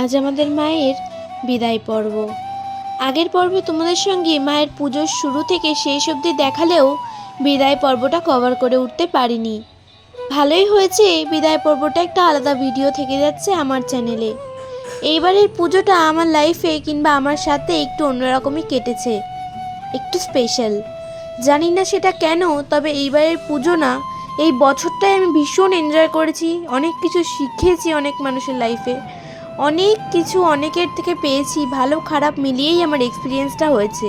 আজ আমাদের মায়ের বিদায় পর্ব। আগের পর্বে তোমাদের সঙ্গে মায়ের পুজোর শুরু থেকে শেষ অবধি দেখালেও বিদায় পর্বটা কভার করে উঠতে পারিনি। ভালোই হয়েছে বিদায় পর্বটা একটা আলাদা ভিডিও থেকে যাচ্ছে আমার চ্যানেলে এইবারের পুজোটা আমার লাইফে কিংবা আমার সাথে একটু অন্যরকমই কেটেছে। একটু স্পেশাল জানি না সেটা কেন, তবে এইবারের পুজো না এই বছরটাই আমি ভীষণ এনজয় করেছি, অনেক কিছু শিখেছি অনেক মানুষের লাইফে অনেক কিছু অনেকের থেকে পেয়েছি, ভালো খারাপ মিলিয়েই আমার এক্সপিরিয়েন্সটা হয়েছে।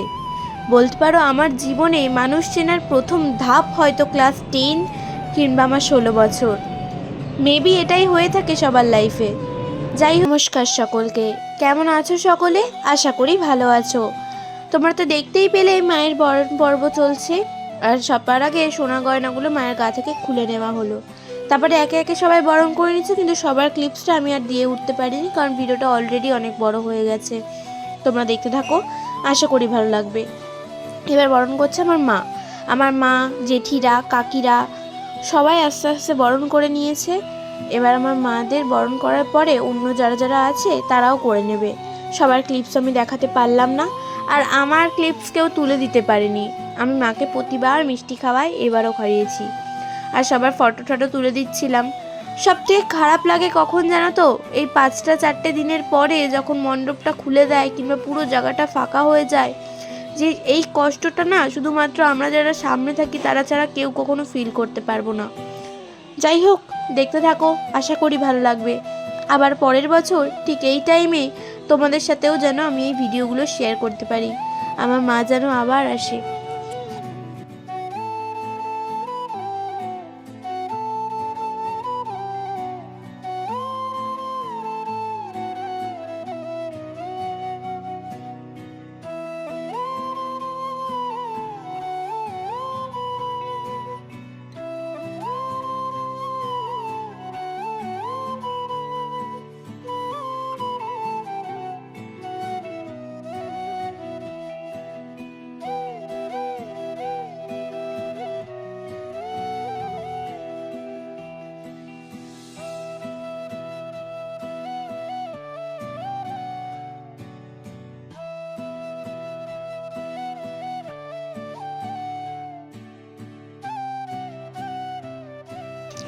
বলতে পারো আমার জীবনে মানুষ চেনার প্রথম ধাপ হয়তো ক্লাস টেন কিংবা আমার ষোলো বছর। মেবি এটাই হয়ে থাকে সবার লাইফে যাই নমস্কার সকলকে। কেমন আছো সকলে? আশা করি ভালো আছো। তোমরা তো দেখতেই পেলে মায়ের বরণ পর্ব চলছে। আর সবার আগে সোনা গয়নাগুলো মায়ের গা থেকে খুলে নেওয়া হলো। তারপরে একে একে সবাই বরণ করে নিচ্ছে, কিন্তু সবার ক্লিপসটা আমি আর দিয়ে উঠতে পারিনি, কারণ ভিডিওটা অলরেডি অনেক বড় হয়ে গেছে। তোমরা দেখতে থাকো, আশা করি ভালো লাগবে। এবার বরণ করছে আমার মা। আমার মা, জেঠিরা, কাকিরা, সবাই আস্তে আস্তে বরণ করে নিয়েছে। এবার আমার মাদের বরণ করার পরে অন্য যারা যারা আছে, তারাও করে নেবে। সবার ক্লিপস আমি দেখাতে পারলাম না, আর আমার ক্লিপস কেউ তুলে দিতে পারিনি। আমি মাকে প্রতিবার মিষ্টি খাওয়াই, এবারও খাইয়েছি। আর সবার ফটো টটো তুলে দিচ্ছিলাম। সব থেকে খারাপ লাগে কখন জানো তো? এই পাঁচটা চারটে দিনের পরে যখন মণ্ডপটা খুলে দেয় কিংবা পুরো জায়গাটা ফাঁকা হয়ে যায়, যে এই কষ্টটা না শুধুমাত্র আমরা যারা সামনে থাকি তারা ছাড়া কেউ কখনো ফিল করতে পারব না। যাই হোক, দেখতে থাকো, আশা করি ভালো লাগবে। আবার পরের বছর ঠিক এই টাইমে তোমাদের সাথেও যেন আমি এই ভিডিওগুলো শেয়ার করতে পারি। আমার মা যেন আবার আসে।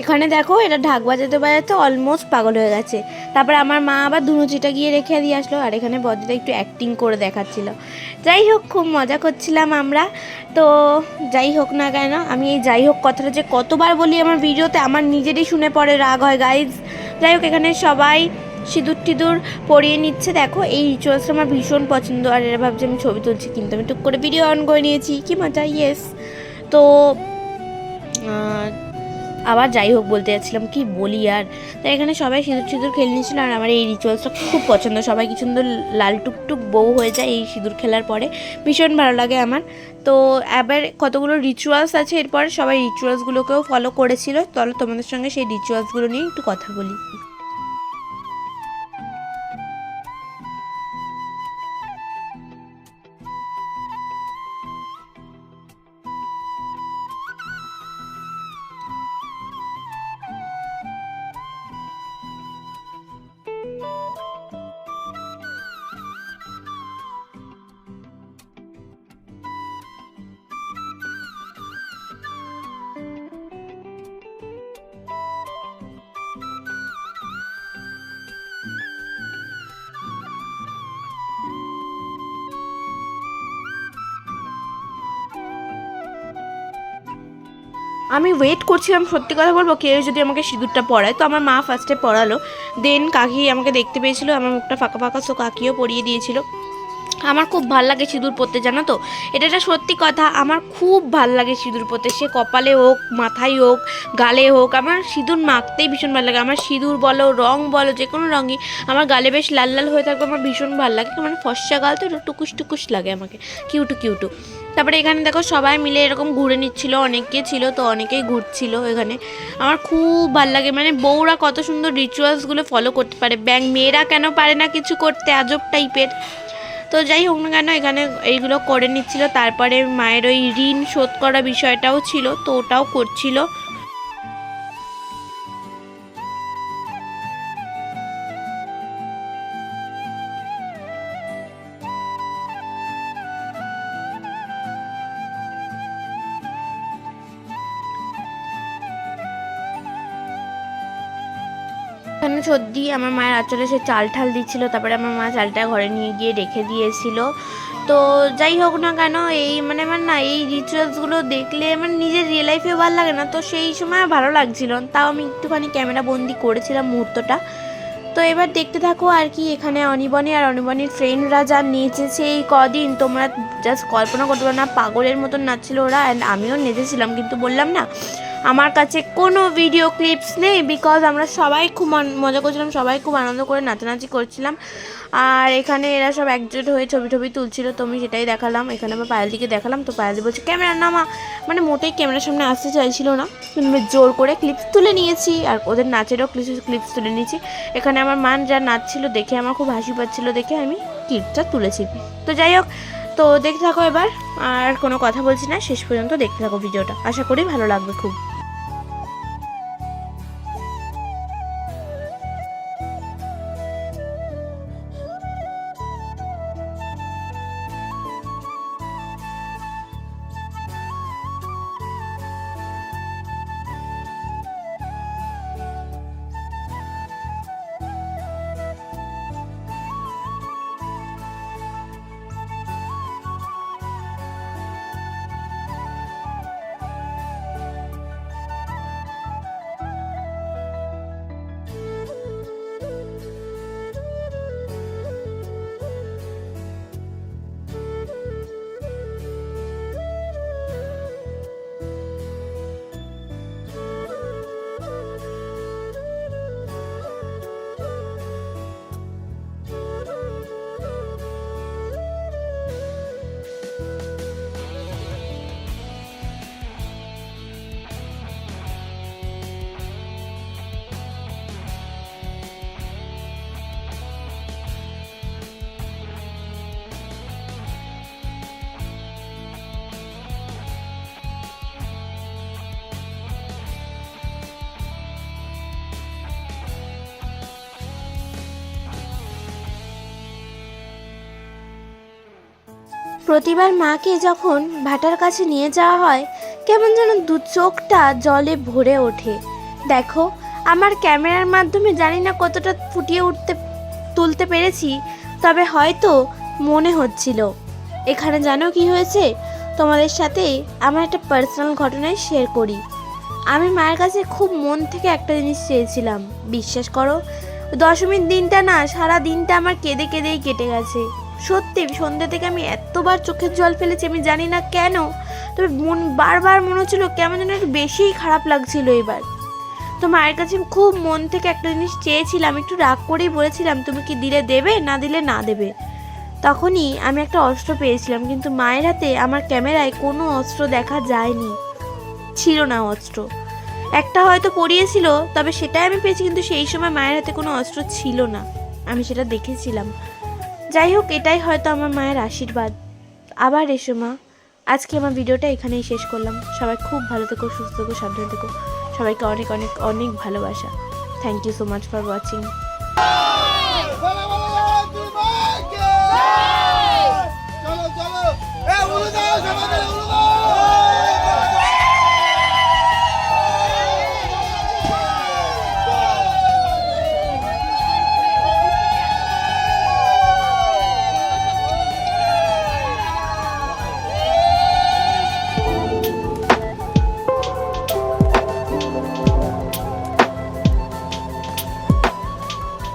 এখানে দেখো, এটা ঢাক বাজাতে বাজাতে অলমোস্ট পাগল হয়ে গেছে। তারপরে আমার মা আবার ধুনুচিটা গিয়ে রেখে দিয়ে আসলো, আর এখানে বদিটা একটু অ্যাক্টিং করে দেখাচ্ছিল। যাই হোক, খুব মজা করছিলাম আমরা। তো যাই হোক না কেন, আমি এই যাই হোক কথাটা যে কতবার বলি আমার ভিডিওতে, আমার নিজেরই শুনে পড়ে রাগ হয় গাইজ যাই হোক, এখানে সবাই সিঁদুর টিঁদুর পরিয়ে নিচ্ছে। দেখো, এই রিচুয়ালসটা আমার ভীষণ পছন্দ, আর এরা ভাবছে আমি ছবি তুলছি, কিন্তু আমি টুক করে ভিডিও অন করে নিয়েছি। কি মজা ইয়েস তো আবার যাই হোক বলতে যাচ্ছিলাম, কি বলি আর? তাই এখানে সবাই সিঁদুর সিঁদুর খেলে নিয়েছিল আর আমার এই রিচুয়ালসটা খুব পছন্দ। সবাই কি সুন্দর লাল টুকটুক বউ হয়ে যায় এই সিঁদুর খেলার পরে। ভীষণ ভালো লাগে আমার। তো এবার কতগুলো রিচুয়ালস আছে, এরপর সবাই রিচুয়ালসগুলোকেও ফলো করেছিল। তাহলে তোমাদের সঙ্গে সেই রিচুয়ালসগুলো নিয়ে একটু কথা বলি। আমি ওয়েট করছিলাম, সত্যি কথা বলব, কেউ যদি আমাকে সিঁদুরটা পড়ায় তো আমার মা ফার্স্টে পড়ালো দেন কাকি আমাকে দেখতে পেয়েছিল, আমার মুখটা ফাঁকা ফাঁকা সো কাকিও পড়িয়ে দিয়েছিল। আমার খুব ভালো লাগে সিঁদুর পরতে, জানো তো? এটা একটা সত্যি কথা, আমার খুব ভালো লাগে সিঁদুর পরতে। সে কপালে হোক, মাথায় হোক, গালে হোক, আমার সিঁদুর মাখতেই ভীষণ ভালো লাগে। আমার সিঁদুর বলো, রং বলো, যে কোনো রঙই আমার গালে বেশ লাল লাল হয়ে থাকবে, আমার ভীষণ ভালো লাগে। মানে ফর্সা গাল তো, একটু টুকুস টুকুস লাগে আমাকে। কিউটু কিউটু। তারপরে এখানে দেখো, সবাই মিলে এরকম ঘুরে নিচ্ছিল অনেকে ছিল তো, অনেকেই ঘুরছিল এখানে। আমার খুব ভালো লাগে মানে বউরা কত সুন্দর রিচুয়ালসগুলো ফলো করতে পারে। ব্যাং মেয়েরা কেন পারে না কিছু করতে, আজব টাইপের তো যাই হোক না কেন, এখানে এইগুলো করে নিচ্ছিল। তারপরে মায়ের ওই ঋণ শোধ করা বিষয়টাও ছিল, তো ওটাও করছিল। এখানে সর্দি আমার মায়ের আচলে সে চাল ঠাল দিচ্ছিল, তারপরে আমার মা চালটা ঘরে নিয়ে গিয়ে রেখে দিয়েছিল। তো যাই হোক না কেন, এই মানে আমার না এই রিচুয়ালসগুলো দেখলে মানে নিজের রিয়েল লাইফে ভালো লাগে না। তো সেই সময় ভালো লাগছিল তাও আমি একটুখানি ক্যামেরা বন্দি করেছিলাম মুহূর্তটা। তো এবার দেখতে থাকো আর কি এখানে অনিবনি আর অনিবনির ফ্রেন্ডরা যা নেচেছে এই কদিন। তোমরা জাস্ট কল্পনা করতে পারো না, পাগলের মতন নাচছিল ওরা। অ্যান্ড আমিও নেচেছিলাম, কিন্তু বললাম না আমার কাছে কোনো ভিডিও ক্লিপস নেই বিকজ আমরা সবাই খুব মন- মজা করছিলাম, সবাই খুব আনন্দ করে নাচানাচি করছিলাম। আর এখানে এরা সব একজোট হয়ে ছবি টবি তুলছিল, তো আমি সেটাই দেখালাম। এখানে আমার পায়েলদিকে দেখালাম, তো পায়েলদি বলছে ক্যামেরা নামা। মানে মোটেই ক্যামেরার সামনে আসতে চাইছিল না। জোর করে ক্লিপস তুলে নিয়েছি, আর ওদের নাচেরও ক্লিপস ক্লিপস তুলে নিয়েছি। এখানে আমার মান যা নাচছিল দেখে আমার খুব হাসি পাচ্ছিল দেখে আমি ক্লিপটা তুলেছি। তো যাই হোক, তো দেখতে থাকো এবার, আর কোনো কথা বলছি না, শেষ পর্যন্ত দেখতে থাকো ভিডিওটা আশা করি ভালো লাগবে খুব। প্রতিবার মাকে যখন ভাটার কাছে নিয়ে যাওয়া হয়, কেমন যেন দু চোখটা জলে ভরে ওঠে। দেখো, আমার ক্যামেরার মাধ্যমে জানি না কতটা ফুটিয়ে উঠতে, তুলতে পেরেছি, তবে হয়তো মনে হচ্ছিল। এখানে জানো কি হয়েছে? তোমাদের সাথে আমার একটা পার্সোনাল ঘটনাই শেয়ার করি। আমি মায়ের কাছে খুব মন থেকে একটা জিনিস চেয়েছিলাম। বিশ্বাস করো, দশমীর দিনটা না, সারা দিনটা আমার কেঁদে কেঁদেই কেটে গেছে। সত্যি, সন্ধ্যা থেকে আমি এতবার চোখের জল ফেলেছি, আমি জানি না কেন। তবে মন বারবার মনে হচ্ছিল কেমন যেন একটু বেশিই খারাপ লাগছিল এবার। তো মায়ের কাছে খুব মন থেকে একটা জিনিস চেয়েছিলাম, একটু রাগ করেই বলেছিলাম, তুমি কি দিলে দেবে? না দিলে না দেবে। তখনই আমি একটা অস্ত্র পেয়েছিলাম, কিন্তু মায়ের হাতে আমার ক্যামেরায় কোনো অস্ত্র দেখা যায়নি। ছিল না অস্ত্র। একটা হয়তো পড়িয়েছিল, তবে সেটাই আমি পেয়েছি, কিন্তু সেই সময় মায়ের হাতে কোনো অস্ত্র ছিল না। আমি সেটা দেখেছিলাম। যাই হোক এটাই হয়তো আমার মায়ের আশীর্বাদ আবার এসো মা আজকে আমার ভিডিওটা এখানেই শেষ করলাম সবাই খুব ভালো থেকো সুস্থ থেকো সাবধান থেকো সবাইকে অনেক অনেক অনেক ভালোবাসা thank you so much for watching চলো চলো